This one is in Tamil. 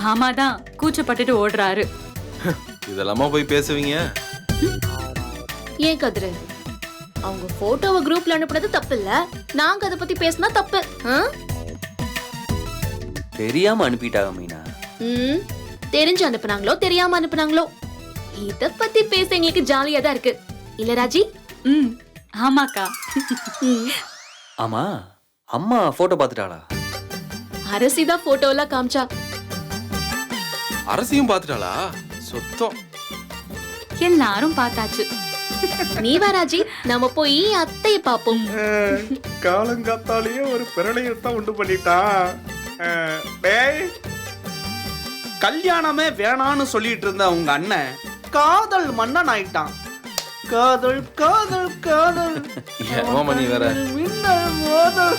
மாமா தான் கூச்சப்பட்டுட்டு ஓடுறாரு. இதெல்லாமா போய் பேசுவீங்க? ஏன் கதிரு? அவங்க போட்டோவை குரூப்ல அனுப்புனது தப்பு இல்ல நாங்க அதை பத்தி பேசினா தப்பு? தெரியாம அனுப்பிட்டாங்க மீனா? ம், தெரிஞ்சு அனுப்புனாங்களோ தெரியாம அனுப்புனாங்களோ? இத பத்தி பேச எங்களுக்கு ஜாலியா தான் இருக்கு. இல்ல ராஜி? ம். ஆமாக்கா. ம், ஆமா அம்மா போட்டோ பார்த்துட்டாளா? அரசி தான் போட்டோ எல்லாம் காமிச்சா. அரசியும் பார்த்துட்டாளா? சுத்தம். எல்லாரும் பார்த்தாச்சு. நீ வா ராஜி. நம்ம போய் அத்தைய பாப்போம் காலங்காத்தாலேயே ஒரு பிரளயத்தை உண்டு பண்ணிட்டான் அஹ், டேய் கல்யாணமே வேணான்னு சொல்லிட்டு இருந்த உங்க அண்ணன் காதல் மன்னன் ஆயிட்டான். காதல் காதல் காதல். நீ வேற. மின்னல் மோதல்.